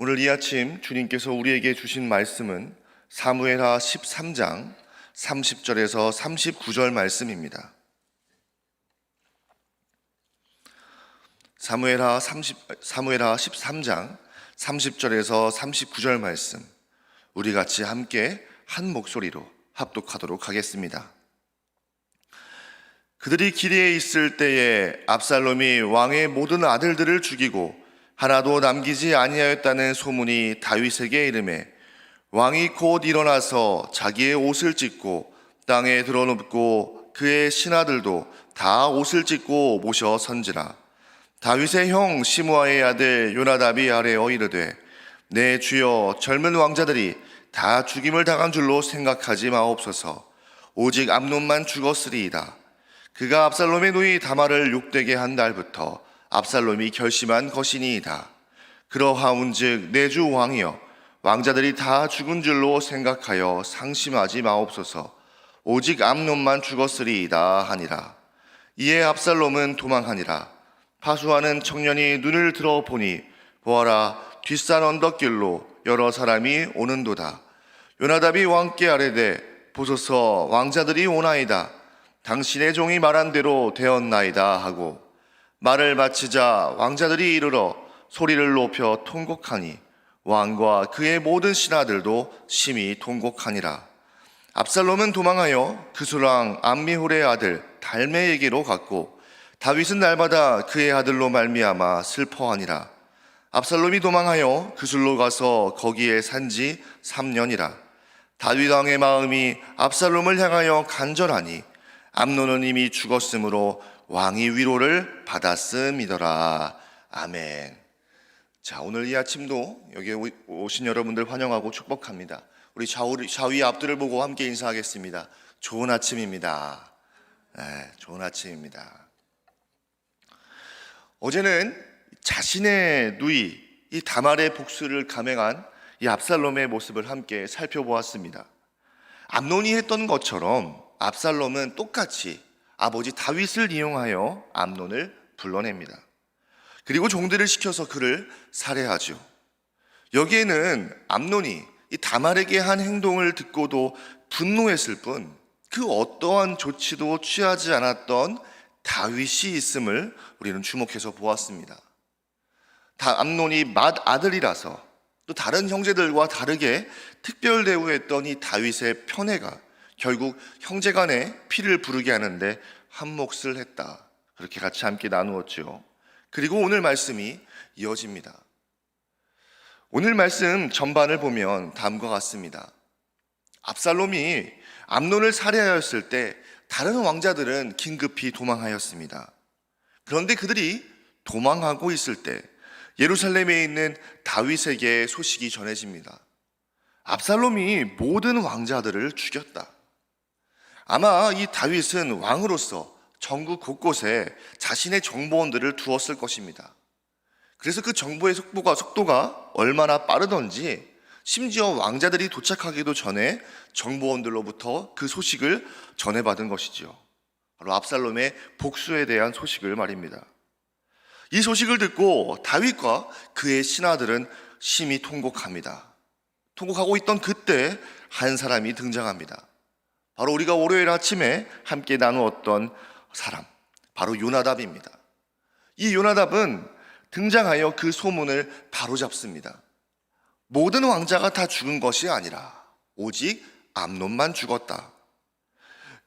오늘 이 아침 주님께서 우리에게 주신 말씀은 사무엘하 13장 30절에서 39절 말씀입니다. 사무엘하 30 사무엘하 13장 30절에서 39절 말씀 우리 같이 함께 한 목소리로 합독하도록 하겠습니다. 그들이 기리에 있을 때에 압살롬이 왕의 모든 아들들을 죽이고 하나도 남기지 아니하였다는 소문이 다윗에게 이름에 왕이 곧 일어나서 자기의 옷을 찢고 땅에 드러눕고 그의 신하들도 다 옷을 찢고 모셔 선지라. 다윗의 형 시므아의 아들 요나답이 아래어 이르되 내 주여 젊은 왕자들이 다 죽임을 당한 줄로 생각하지 마옵소서. 오직 암논만 죽었으리이다. 그가 압살롬의 누이 다말을 욕되게 한 날부터 압살롬이 결심한 것이니이다. 그러하운즉 내 주 왕이여 왕자들이 다 죽은 줄로 생각하여 상심하지 마옵소서. 오직 암논만 죽었으리이다 하니라. 이에 압살롬은 도망하니라. 파수하는 청년이 눈을 들어 보니 보아라 뒷산 언덕길로 여러 사람이 오는도다. 요나답이 왕께 아뢰되 보소서 왕자들이 오나이다. 당신의 종이 말한 대로 되었나이다 하고 말을 마치자 왕자들이 이르러 소리를 높여 통곡하니 왕과 그의 모든 신하들도 심히 통곡하니라. 압살롬은 도망하여 그수랑 암미홀의 아들 달메에게로 갔고 다윗은 날마다 그의 아들로 말미암아 슬퍼하니라. 압살롬이 도망하여 그술로 가서 거기에 산 지 3년이라. 다윗 왕의 마음이 압살롬을 향하여 간절하니 암노는 이미 죽었으므로 왕이 위로를 받았음이더라. 아멘. 자, 오늘 이 아침도 여기 오신 여러분들 환영하고 축복합니다. 우리 좌우, 좌위 앞들을 보고 함께 인사하겠습니다. 좋은 아침입니다. 네, 좋은 아침입니다. 어제는 자신의 누이, 이 다말의 복수를 감행한 이 압살롬의 모습을 함께 살펴보았습니다. 암논이 했던 것처럼 압살롬은 똑같이 아버지 다윗을 이용하여 암논을 불러냅니다. 그리고 종들을 시켜서 그를 살해하죠. 여기에는 암논이 이 다말에게 한 행동을 듣고도 분노했을 뿐 그 어떠한 조치도 취하지 않았던 다윗이 있음을 우리는 주목해서 보았습니다. 다 암논이 맏 아들이라서 또 다른 형제들과 다르게 특별 대우했던 이 다윗의 편애가 결국 형제 간에 피를 부르게 하는데 한 몫을 했다. 그렇게 같이 함께 나누었죠. 그리고 오늘 말씀이 이어집니다. 오늘 말씀 전반을 보면 다음과 같습니다. 압살롬이 암론을 살해하였을 때 다른 왕자들은 긴급히 도망하였습니다. 그런데 그들이 도망하고 있을 때 예루살렘에 있는 다윗에게 소식이 전해집니다. 압살롬이 모든 왕자들을 죽였다. 아마 이 다윗은 왕으로서 전국 곳곳에 자신의 정보원들을 두었을 것입니다. 그래서 그 정보의 속도가, 속도가 얼마나 빠르던지 심지어 왕자들이 도착하기도 전에 정보원들로부터 그 소식을 전해받은 것이지요. 바로 압살롬의 복수에 대한 소식을 말입니다. 이 소식을 듣고 다윗과 그의 신하들은 심히 통곡합니다. 통곡하고 있던 그때 한 사람이 등장합니다. 바로 우리가 월요일 아침에 함께 나누었던 사람, 바로 요나답입니다. 이 요나답은 등장하여 그 소문을 바로잡습니다. 모든 왕자가 다 죽은 것이 아니라 오직 암론만 죽었다.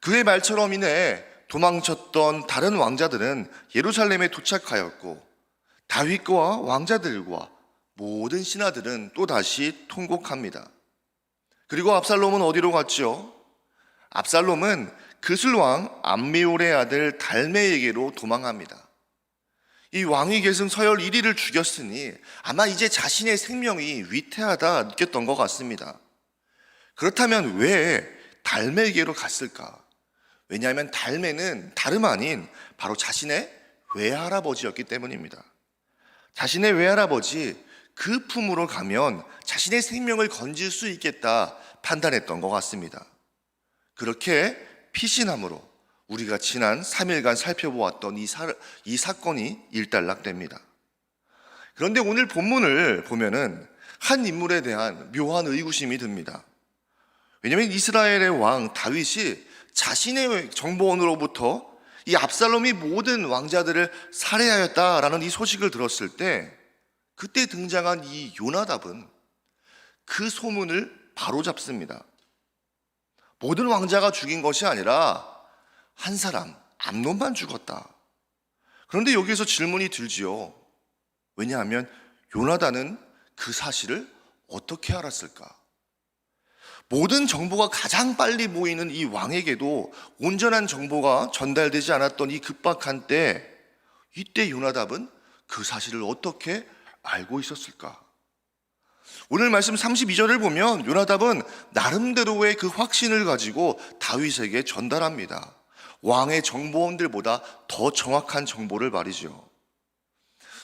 그의 말처럼 인해 도망쳤던 다른 왕자들은 예루살렘에 도착하였고 다윗과 왕자들과 모든 신하들은 또 다시 통곡합니다. 그리고 압살롬은 어디로 갔죠? 압살롬은 그슬왕 암미올의 아들 달메에게로 도망합니다. 이 왕위 계승 서열 1위를 죽였으니 아마 이제 자신의 생명이 위태하다 느꼈던 것 같습니다. 그렇다면 왜 달메에게로 갔을까? 왜냐하면 달메는 다름 아닌 바로 자신의 외할아버지였기 때문입니다. 자신의 외할아버지 그 품으로 가면 자신의 생명을 건질 수 있겠다 판단했던 것 같습니다. 그렇게 피신함으로 우리가 지난 3일간 살펴보았던 이, 사, 이 사건이 일단락됩니다. 그런데 오늘 본문을 보면은 한 인물에 대한 묘한 의구심이 듭니다. 왜냐하면 이스라엘의 왕 다윗이 자신의 정보원으로부터 이 압살롬이 모든 왕자들을 살해하였다라는 이 소식을 들었을 때 그때 등장한 이 요나답은 그 소문을 바로 잡습니다. 모든 왕자가 죽인 것이 아니라 한 사람 암론만 죽었다. 그런데 여기에서 질문이 들지요. 왜냐하면 요나단은 그 사실을 어떻게 알았을까? 모든 정보가 가장 빨리 모이는 이 왕에게도 온전한 정보가 전달되지 않았던 이 급박한 때, 이때 요나답은 그 사실을 어떻게 알고 있었을까? 오늘 말씀 32절을 보면 요나답은 나름대로의 그 확신을 가지고 다윗에게 전달합니다. 왕의 정보원들보다 더 정확한 정보를 말이죠.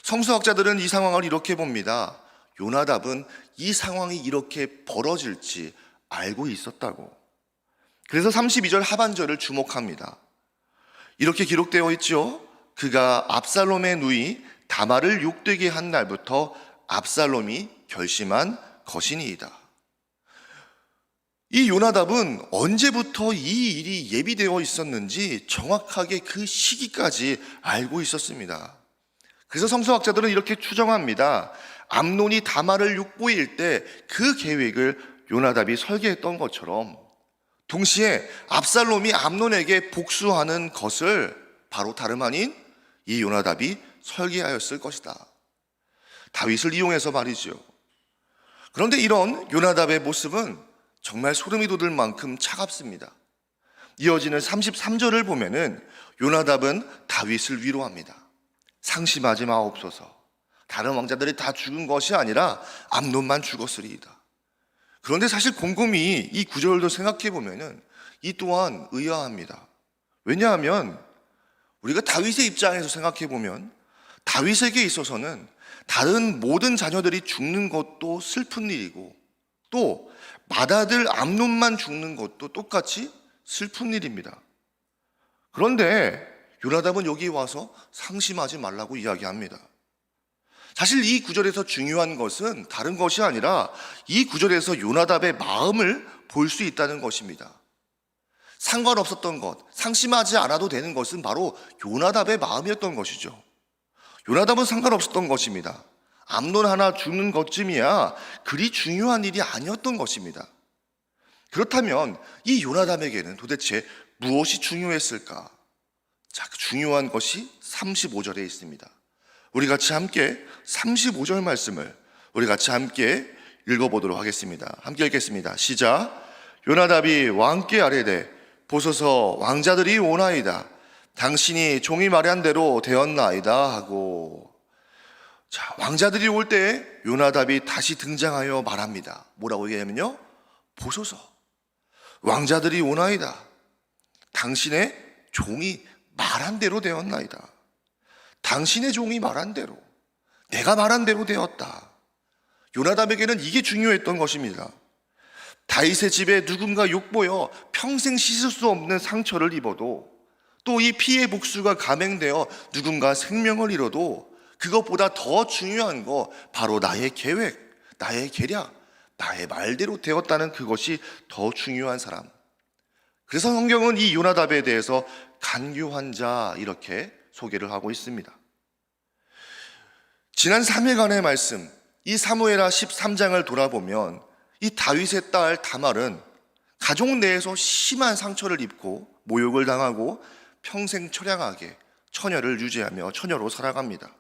성서학자들은 이 상황을 이렇게 봅니다. 요나답은 이 상황이 이렇게 벌어질지 알고 있었다고. 그래서 32절 하반절을 주목합니다. 이렇게 기록되어 있죠. 그가 압살롬의 누이 다마를 욕되게 한 날부터 압살롬이 결심한 것이니이다. 이 요나답은 언제부터 이 일이 예비되어 있었는지 정확하게 그 시기까지 알고 있었습니다. 그래서 성서학자들은 이렇게 추정합니다. 암론이 다마를 육보일 때 그 계획을 요나답이 설계했던 것처럼 동시에 압살롬이 암론에게 복수하는 것을 바로 다름 아닌 이 요나답이 설계하였을 것이다. 다윗을 이용해서 말이죠. 그런데 이런 요나답의 모습은 정말 소름이 돋을 만큼 차갑습니다. 이어지는 33절을 보면은 요나답은 다윗을 위로합니다. 상심하지 마옵소서. 다른 왕자들이 다 죽은 것이 아니라 암론만 죽었으리이다. 그런데 사실 곰곰이 이 구절도 생각해 보면은 이 또한 의아합니다. 왜냐하면 우리가 다윗의 입장에서 생각해 보면 다윗에게 있어서는 다른 모든 자녀들이 죽는 것도 슬픈 일이고 또 맏아들 암론만 죽는 것도 똑같이 슬픈 일입니다. 그런데 요나답은 여기 와서 상심하지 말라고 이야기합니다. 사실 이 구절에서 중요한 것은 다른 것이 아니라 이 구절에서 요나답의 마음을 볼 수 있다는 것입니다. 상관없었던 것, 상심하지 않아도 되는 것은 바로 요나답의 마음이었던 것이죠. 요나답은 상관없었던 것입니다. 암론 하나 죽는 것쯤이야 그리 중요한 일이 아니었던 것입니다. 그렇다면 이 요나답에게는 도대체 무엇이 중요했을까? 자, 그 중요한 것이 35절에 있습니다. 우리 같이 함께 35절 말씀을 우리 같이 함께 읽어보도록 하겠습니다. 함께 읽겠습니다. 시작. 요나답이 왕께 아뢰되 보소서 왕자들이 오나이다. 당신이 종이 말한 대로 되었나이다 하고 자 왕자들이 올 때 요나답이 다시 등장하여 말합니다. 뭐라고 얘기하면요? 보소서 왕자들이 오나이다. 당신의 종이 말한 대로 되었나이다. 당신의 종이 말한 대로, 내가 말한 대로 되었다. 요나답에게는 이게 중요했던 것입니다. 다윗의 집에 누군가 욕보여 평생 씻을 수 없는 상처를 입어도 또 이 피해 복수가 감행되어 누군가 생명을 잃어도 그것보다 더 중요한 거 바로 나의 계획, 나의 계략, 나의 말대로 되었다는 그것이 더 중요한 사람. 그래서 성경은 이 요나답에 대해서 간교한 자 이렇게 소개를 하고 있습니다. 지난 3일간의 말씀, 이 사무엘하 13장을 돌아보면 이 다윗의 딸 다말은 가족 내에서 심한 상처를 입고 모욕을 당하고 평생 처량하게 처녀를 유지하며 처녀로 살아갑니다.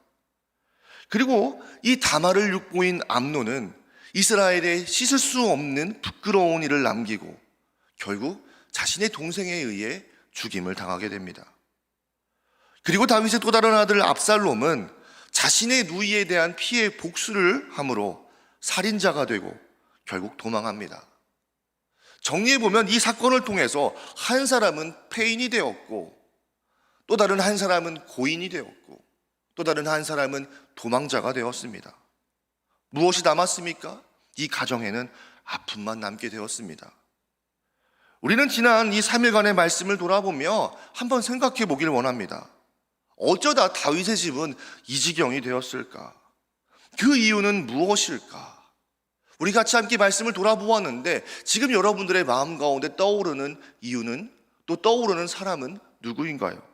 그리고 이 다말을 육보인 암노는 이스라엘에 씻을 수 없는 부끄러운 일을 남기고 결국 자신의 동생에 의해 죽임을 당하게 됩니다. 그리고 다윗의 또 다른 아들 압살롬은 자신의 누이에 대한 피해 복수를 함으로 살인자가 되고 결국 도망합니다. 정리해보면 이 사건을 통해서 한 사람은 폐인이 되었고 또 다른 한 사람은 고인이 되었고 또 다른 한 사람은 도망자가 되었습니다. 무엇이 남았습니까? 이 가정에는 아픔만 남게 되었습니다. 우리는 지난 이 3일간의 말씀을 돌아보며 한번 생각해 보길 원합니다. 어쩌다 다윗의 집은 이 지경이 되었을까? 그 이유는 무엇일까? 우리 같이 함께 말씀을 돌아보았는데 지금 여러분들의 마음 가운데 떠오르는 이유는 또 떠오르는 사람은 누구인가요?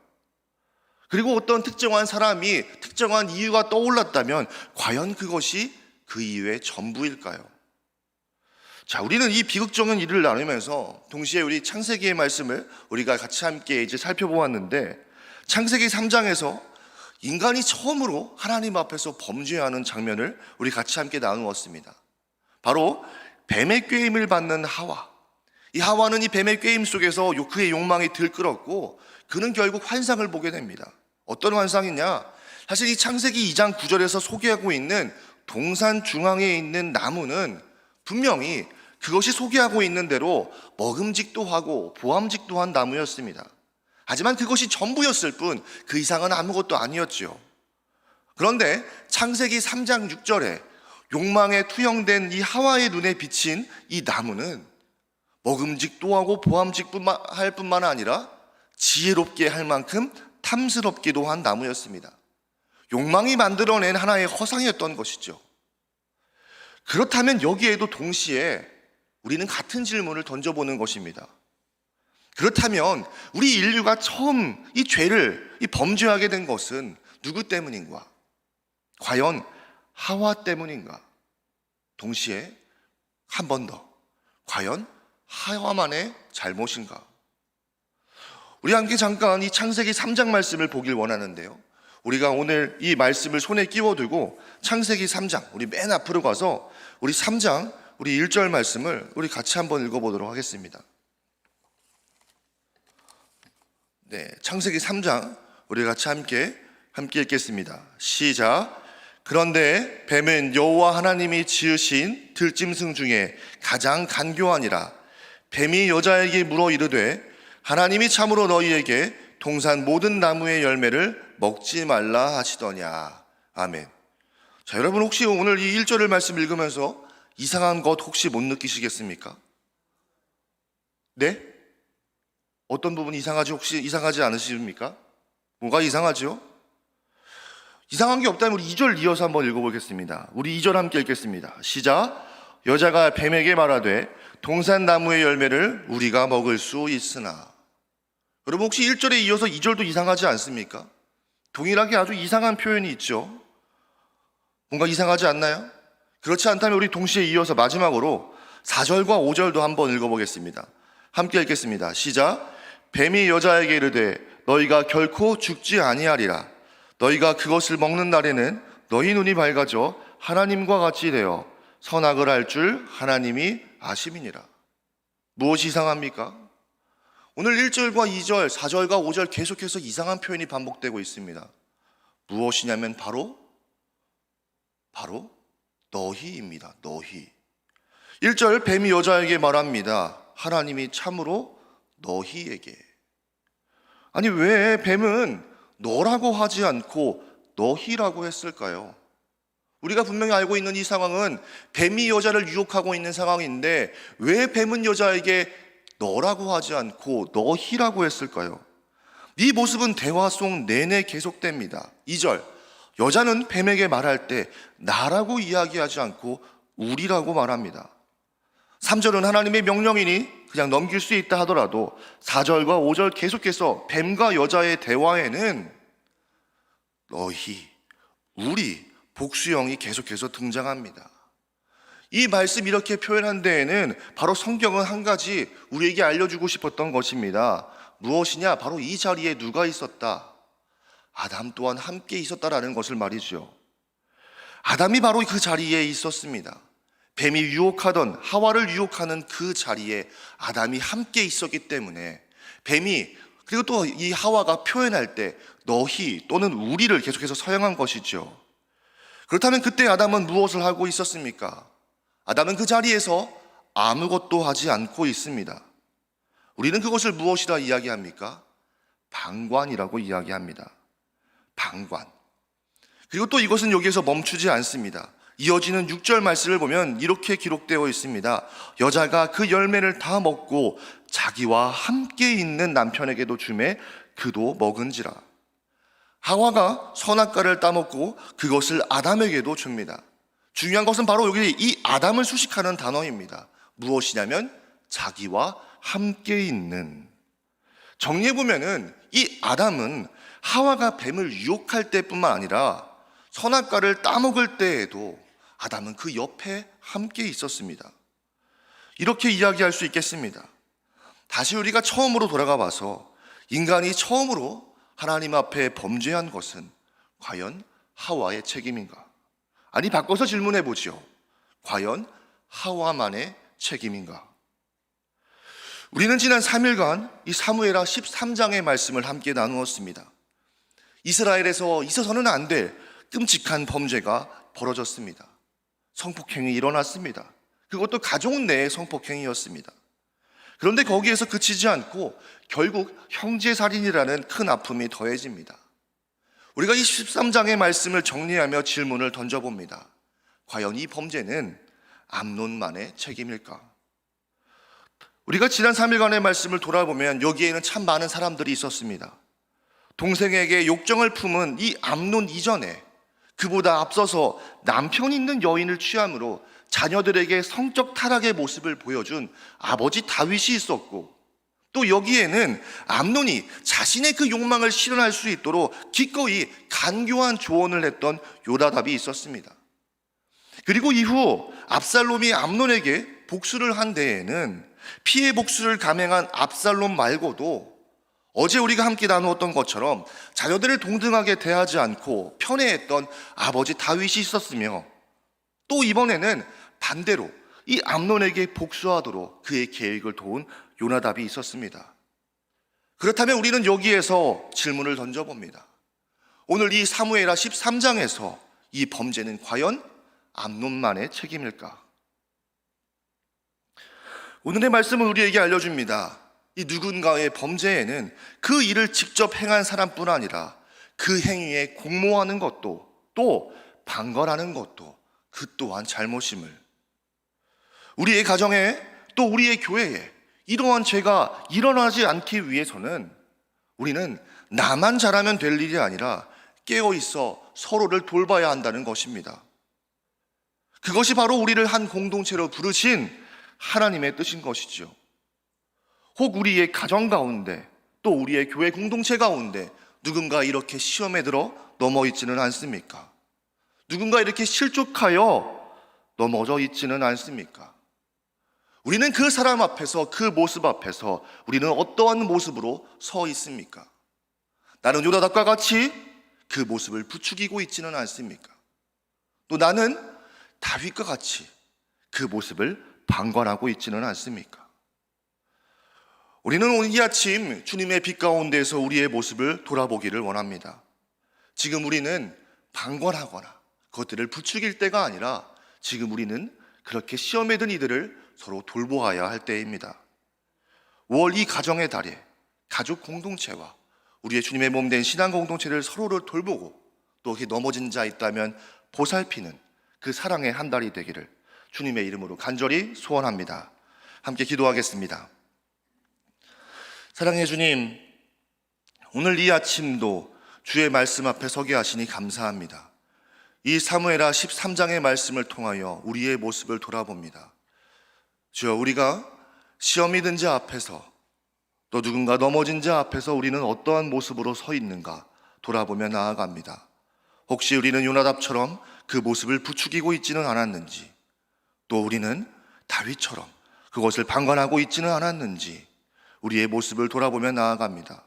그리고 어떤 특정한 사람이 특정한 이유가 떠올랐다면 과연 그것이 그 이유의 전부일까요? 자, 우리는 이 비극적인 일을 나누면서 동시에 우리 창세기의 말씀을 우리가 같이 함께 이제 살펴보았는데 창세기 3장에서 인간이 처음으로 하나님 앞에서 범죄하는 장면을 우리 같이 함께 나누었습니다. 바로 뱀의 꾀임을 받는 하와. 이 하와는 이 뱀의 꾀임 속에서 요- 그의 욕망이 들끓었고 그는 결국 환상을 보게 됩니다. 어떤 환상이냐? 사실 이 창세기 2장 9절에서 소개하고 있는 동산 중앙에 있는 나무는 분명히 그것이 소개하고 있는 대로 먹음직도 하고 보암직도 한 나무였습니다. 하지만 그것이 전부였을 뿐 그 이상은 아무것도 아니었지요. 그런데 창세기 3장 6절에 욕망에 투영된 이 하와의 눈에 비친 이 나무는 먹음직도 하고 보암직뿐만 할 뿐만 아니라 지혜롭게 할 만큼 탐스럽기도 한 나무였습니다. 욕망이 만들어낸 하나의 허상이었던 것이죠. 그렇다면 여기에도 동시에 우리는 같은 질문을 던져보는 것입니다. 그렇다면 우리 인류가 처음 이 죄를 이 범죄하게 된 것은 누구 때문인가? 과연 하와 때문인가? 동시에 한 번 더. 과연 하와만의 잘못인가? 우리 함께 잠깐 이 창세기 3장 말씀을 보길 원하는데요. 우리가 오늘 이 말씀을 손에 끼워두고 창세기 3장, 우리 맨 앞으로 가서 우리 3장, 우리 1절 말씀을 우리 같이 한번 읽어보도록 하겠습니다. 네, 창세기 3장 우리 같이 함께 함께 읽겠습니다. 시작. 그런데 뱀은 여호와 하나님이 지으신 들짐승 중에 가장 간교하니라. 뱀이 여자에게 물어 이르되 하나님이 참으로 너희에게 동산 모든 나무의 열매를 먹지 말라 하시더냐. 아멘. 자, 여러분 혹시 오늘 이 1절을 말씀 읽으면서 이상한 것 혹시 못 느끼시겠습니까? 네? 어떤 부분이 이상하지 혹시 이상하지 않으십니까? 뭐가 이상하죠? 이상한 게 없다면 우리 2절 이어서 한번 읽어보겠습니다. 우리 2절 함께 읽겠습니다. 시작. 여자가 뱀에게 말하되 동산 나무의 열매를 우리가 먹을 수 있으나. 여러분 혹시 1절에 이어서 2절도 이상하지 않습니까? 동일하게 아주 이상한 표현이 있죠. 뭔가 이상하지 않나요? 그렇지 않다면 우리 동시에 이어서 마지막으로 4절과 5절도 한번 읽어보겠습니다. 함께 읽겠습니다. 시작. 뱀이 여자에게 이르되 너희가 결코 죽지 아니하리라. 너희가 그것을 먹는 날에는 너희 눈이 밝아져 하나님과 같이 되어 선악을 알 줄 하나님이 아심이니라. 무엇이 이상합니까? 오늘 1절과 2절, 4절과 5절 계속해서 이상한 표현이 반복되고 있습니다. 무엇이냐면 바로 바로 너희입니다. 너희. 1절 뱀이 여자에게 말합니다. 하나님이 참으로 너희에게. 아니 왜 뱀은 너라고 하지 않고 너희라고 했을까요? 우리가 분명히 알고 있는 이 상황은 뱀이 여자를 유혹하고 있는 상황인데 왜 뱀은 여자에게 너라고 하지 않고 너희라고 했을까요? 이 모습은 대화 속 내내 계속됩니다. 2절 여자는 뱀에게 말할 때 나라고 이야기하지 않고 우리라고 말합니다. 3절은 하나님의 명령이니 그냥 넘길 수 있다 하더라도 4절과 5절 계속해서 뱀과 여자의 대화에는 너희, 우리, 복수형이 계속해서 등장합니다. 이 말씀 이렇게 표현한 데에는 바로 성경은 한 가지 우리에게 알려주고 싶었던 것입니다. 무엇이냐? 바로 이 자리에 누가 있었다? 아담 또한 함께 있었다라는 것을 말이죠. 아담이 바로 그 자리에 있었습니다. 뱀이 유혹하던 하와를 유혹하는 그 자리에 아담이 함께 있었기 때문에 뱀이 그리고 또 이 하와가 표현할 때 너희 또는 우리를 계속해서 사용한 것이죠. 그렇다면 그때 아담은 무엇을 하고 있었습니까? 아담은 그 자리에서 아무것도 하지 않고 있습니다. 우리는 그것을 무엇이라 이야기합니까? 방관이라고 이야기합니다. 방관. 그리고 또 이것은 여기에서 멈추지 않습니다. 이어지는 6절 말씀을 보면 이렇게 기록되어 있습니다. 여자가 그 열매를 다 먹고 자기와 함께 있는 남편에게도 주매 그도 먹은지라. 하와가 선악과를 따먹고 그것을 아담에게도 줍니다. 중요한 것은 바로 여기 이 아담을 수식하는 단어입니다. 무엇이냐면 자기와 함께 있는. 정리해 보면은 이 아담은 하와가 뱀을 유혹할 때뿐만 아니라 선악과를 따먹을 때에도 아담은 그 옆에 함께 있었습니다. 이렇게 이야기할 수 있겠습니다. 다시 우리가 처음으로 돌아가 봐서 인간이 처음으로 하나님 앞에 범죄한 것은 과연 하와의 책임인가? 아니, 바꿔서 질문해 보지요. 과연 하와만의 책임인가? 우리는 지난 3일간 이 사무에라 13장의 말씀을 함께 나누었습니다. 이스라엘에서 있어서는 안 될 끔찍한 범죄가 벌어졌습니다. 성폭행이 일어났습니다. 그것도 가족 내의 성폭행이었습니다. 그런데 거기에서 그치지 않고 결국 형제살인이라는 큰 아픔이 더해집니다. 우리가 이 13장의 말씀을 정리하며 질문을 던져봅니다. 과연 이 범죄는 암론만의 책임일까? 우리가 지난 3일간의 말씀을 돌아보면 여기에는 참 많은 사람들이 있었습니다. 동생에게 욕정을 품은 이 암론 이전에 그보다 앞서서 남편 있는 여인을 취함으로 자녀들에게 성적 타락의 모습을 보여준 아버지 다윗이 있었고 또 여기에는 암론이 자신의 그 욕망을 실현할 수 있도록 기꺼이 간교한 조언을 했던 요다답이 있었습니다. 그리고 이후 압살롬이 암론에게 복수를 한 데에는 피해 복수를 감행한 압살롬 말고도 어제 우리가 함께 나누었던 것처럼 자녀들을 동등하게 대하지 않고 편애했던 아버지 다윗이 있었으며 또 이번에는 반대로 이 암론에게 복수하도록 그의 계획을 도운 요나답이 있었습니다. 그렇다면 우리는 여기에서 질문을 던져봅니다. 오늘 이 사무에라 13장에서 이 범죄는 과연 암론만의 책임일까? 오늘의 말씀은 우리에게 알려줍니다. 이 누군가의 범죄에는 그 일을 직접 행한 사람뿐 아니라 그 행위에 공모하는 것도 또 방관하는 것도 그 또한 잘못임을 우리의 가정에 또 우리의 교회에 이러한 죄가 일어나지 않기 위해서는 우리는 나만 잘하면 될 일이 아니라 깨어 있어 서로를 돌봐야 한다는 것입니다. 그것이 바로 우리를 한 공동체로 부르신 하나님의 뜻인 것이죠. 혹 우리의 가정 가운데 또 우리의 교회 공동체 가운데 누군가 이렇게 시험에 들어 넘어 있지는 않습니까? 누군가 이렇게 실족하여 넘어져 있지는 않습니까? 우리는 그 사람 앞에서 그 모습 앞에서 우리는 어떠한 모습으로 서 있습니까? 나는 요나답과 같이 그 모습을 부추기고 있지는 않습니까? 또 나는 다윗과 같이 그 모습을 방관하고 있지는 않습니까? 우리는 오늘 이 아침 주님의 빛 가운데서 우리의 모습을 돌아보기를 원합니다. 지금 우리는 방관하거나 그것들을 부추길 때가 아니라 지금 우리는 그렇게 시험에 든 이들을 서로 돌보아야 할 때입니다. 5월 이 가정의 달에 가족 공동체와 우리의 주님의 몸 된 신앙 공동체를 서로를 돌보고 또 넘어진 자 있다면 보살피는 그 사랑의 한 달이 되기를 주님의 이름으로 간절히 소원합니다. 함께 기도하겠습니다. 사랑해 주님, 오늘 이 아침도 주의 말씀 앞에 서게 하시니 감사합니다. 이 사무에라 13장의 말씀을 통하여 우리의 모습을 돌아봅니다. 주여 우리가 시험이 든자 앞에서 또 누군가 넘어진 자 앞에서 우리는 어떠한 모습으로 서 있는가 돌아보며 나아갑니다. 혹시 우리는 요나답처럼 그 모습을 부추기고 있지는 않았는지 또 우리는 다윗처럼 그것을 방관하고 있지는 않았는지 우리의 모습을 돌아보며 나아갑니다.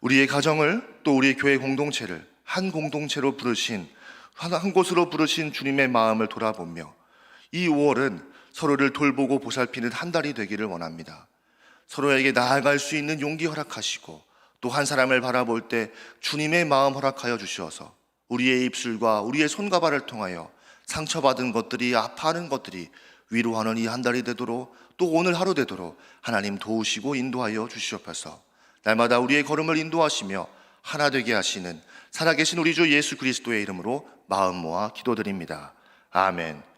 우리의 가정을 또 우리의 교회 공동체를 한 공동체로 부르신 한 곳으로 부르신 주님의 마음을 돌아보며 이 5월은 서로를 돌보고 보살피는 한 달이 되기를 원합니다. 서로에게 나아갈 수 있는 용기 허락하시고 또 한 사람을 바라볼 때 주님의 마음 허락하여 주시어서 우리의 입술과 우리의 손과 발을 통하여 상처받은 것들이 아파하는 것들이 위로하는 이 한 달이 되도록 또 오늘 하루 되도록 하나님 도우시고 인도하여 주시옵소서. 날마다 우리의 걸음을 인도하시며 하나 되게 하시는 살아계신 우리 주 예수 그리스도의 이름으로 마음 모아 기도드립니다. 아멘.